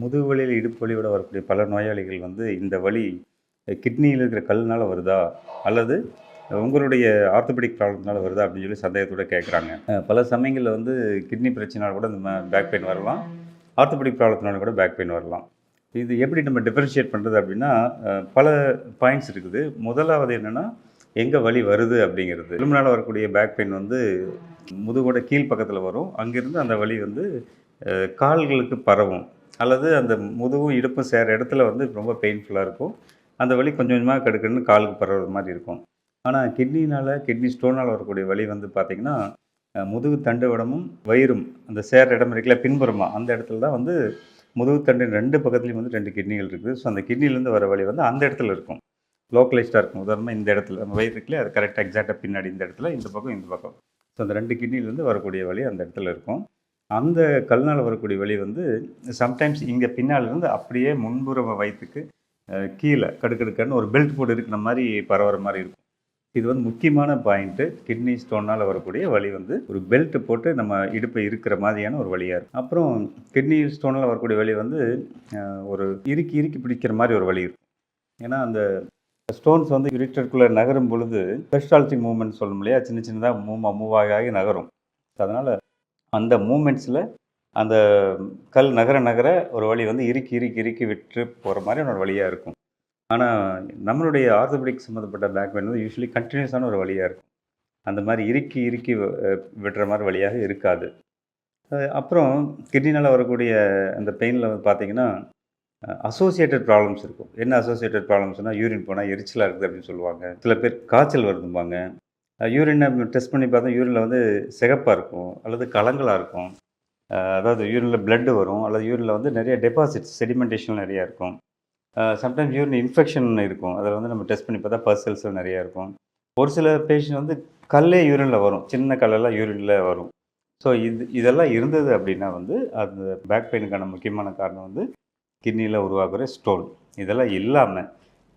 முதுகு வலியில் இடுப்பு வலியோட வரக்கூடிய பல நோயாளிகள் வந்து இந்த வலி கிட்னியில் இருக்கிற கல்னால் வருதா? அல்லது உங்களுடைய ஆர்த்தோபெடிக் ப்ராப்ளம்னால வருதா? அப்படின்னு சொல்லி சந்தேகத்தோட கேட்குறாங்க பல சமயங்களில் வந்து கிட்னி பிரச்சனைனால கூட இந்த பேக் பெயின் வரலாம். ஆர்த்தோபெடிக் ப்ராப்ளத்தினால கூட பேக் பெயின் வரலாம். இது எப்படி நம்ம டிஃப்ரென்ஷியேட் பண்ணுறது அப்படின்னா பல பாயிண்ட்ஸ் இருக்குது. முதலாவது என்னென்னா எங்கே வலி வருது அப்படிங்கிறது. எலும்பினால் வரக்கூடிய பேக் பெயின் வந்து முதுகோட கீழ் பக்கத்தில் வரும். அங்கேருந்து அந்த வலி வந்து கால்களுக்கு பரவும். அல்லது அந்த முதுகும் இடுப்பும் சேர இடத்துல வந்து ரொம்ப பெயின்ஃபுல்லாக இருக்கும். அந்த வலி கொஞ்சம் கொஞ்சமாக கடுக்குன்னு காலுக்கு பரவுற மாதிரி இருக்கும். ஆனால் கிட்னினால் கிட்னி ஸ்டோனால் வரக்கூடிய வலி வந்து பார்த்திங்கன்னா முதுகு தண்டு விடமும் வயிறும் அந்த சேர இடம் இருக்குல்ல பின்புறமாக அந்த இடத்துல தான் வந்து முதுகு தண்டின் ரெண்டு பக்கத்துலேயும் வந்து ரெண்டு கிட்னிகள் இருக்குது. ஸோ அந்த கிட்னிலேருந்து வர வலி வந்து அந்த இடத்துல இருக்கும். லோக்கலைஸ்டாக இருக்கும். உதாரணமாக இந்த இடத்துல நம்ம வயிறு அது கரெக்டாக எக்ஸாக்டாக பின்னாடி இந்த இடத்துல இந்த பக்கம் இந்த பக்கம். ஸோ அந்த ரெண்டு கிட்னிலேருந்து வரக்கூடிய வலி அந்த இடத்துல இருக்கும். அந்த கல்னால் வரக்கூடிய வழி வந்து சம்டைம்ஸ் இங்கே பின்னாலிருந்து அப்படியே முன்புற வயிற்றுக்கு கீழே கடுக்கடுக்கன்னு ஒரு பெல்ட் போட்டு இருக்கிற மாதிரி பரவுற மாதிரி இருக்கும். இது வந்து முக்கியமான பாயிண்ட்டு கிட்னி ஸ்டோனால் வரக்கூடிய வழி வந்து ஒரு பெல்ட் போட்டு நம்ம இடுப்பை இருக்கிற மாதிரியான ஒரு வழியாக இருக்கும். அப்புறம் கிட்னி ஸ்டோனால் வரக்கூடிய வழி வந்து ஒரு இறுக்கி இறுக்கி பிடிக்கிற மாதிரி ஒரு வழி இருக்கும். ஏன்னா அந்த ஸ்டோன்ஸ் வந்து யூரிட்டருக்குள்ளே நகரும் பொழுது பெஸ்டாலிட்டி மூவ்மெண்ட் சொல்லும் இல்லையா? சின்ன சின்னதாக மூவ் மூவ் ஆகி நகரும். அதனால் அந்த மூமெண்ட்ஸில் அந்த கல் நகர நகர ஒரு வழி வந்து இறுக்கி இறுக்கி இறுக்கி விட்டு போகிற மாதிரி ஒரு வழியாக இருக்கும். ஆனால் நம்மளுடைய ஆர்த்தோபெடிக் சம்மந்தப்பட்ட பேக் பெயின் வந்து யூஸ்வலி கண்டினியூஸான ஒரு வழியாக இருக்கும். அந்த மாதிரி இறுக்கி இறுக்கி விடுற மாதிரி வழியாக இருக்காது. அப்புறம் கிட்னினால் வரக்கூடிய அந்த பெயினில் வந்து பார்த்தீங்கன்னா அசோசியேட்டட் ப்ராப்ளம்ஸ் இருக்கும். என்ன அசோசியேட்டட் ப்ராப்ளம்ஸ்னால் யூரின் போனால் எரிச்சலாக இருக்குது அப்படின்னு சொல்லுவாங்க. சில பேர் காய்ச்சல் வருதும்பாங்க. யூரினை டெஸ்ட் பண்ணி பார்த்தா யூரினில் வந்து சிகப்பாக இருக்கும் அல்லது கலங்களாக இருக்கும். அதாவது யூரினில் பிளட்டு வரும் அல்லது யூரினில் வந்து நிறைய டெபாசிட்ஸ் செடிமெண்டேஷன் நிறையா இருக்கும். சம்டைம்ஸ் யூரின் இன்ஃபெக்ஷன் இருக்கும். அதில் வந்து நம்ம டெஸ்ட் பண்ணி பார்த்தா பர்சல்ஸ் நிறையா இருக்கும். ஒரு சில பேஷண்ட் வந்து கல்லே யூரினில் வரும். சின்ன கல்லெல்லாம் யூரினில் வரும். ஸோ இது இதெல்லாம் இருந்தது அப்படின்னா வந்து அந்த பேக் பெயினுக்கான முக்கியமான காரணம் வந்து கிட்னியில் உருவாகுற ஸ்டோன் இதெல்லாம் இல்லாமல்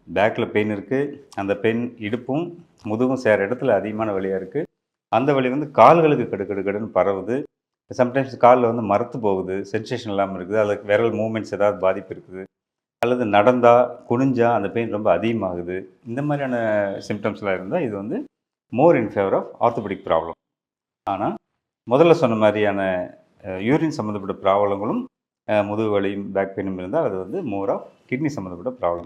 பேக்கில் பெயின் இருக்குது அந்த பெயின் இடுப்பும் முதுகும் சேர இடத்துல அதிகமான வழியாக இருக்குது அந்த வழி வந்து கால்களுக்கு கடுக்கடுக்கடுன்னு பரவுது. சம்டைம்ஸ் காலில் வந்து மரத்து போகுது. சென்சேஷன் இல்லாமல் இருக்குது. அதுக்கு விரல் மூமெண்ட்ஸ் ஏதாவது பாதிப்பு இருக்குது. அல்லது நடந்தா குனிஞ்சா அந்த பெயின் ரொம்ப அதிகமாகுது. இந்த மாதிரியான சிம்டம்ஸ்லாம் இருந்தால் இது வந்து more in favour of orthopaedic problem ஆனால் முதல்ல சொன்ன மாதிரியான யூரின் சம்மந்தப்பட்ட ப்ராப்ளங்களும் முதுகு வலியும் பேக் பெயினும் இருந்தால் அது வந்து மோர் ஆஃப் கிட்னி சம்மந்தப்பட்ட ப்ராப்ளம்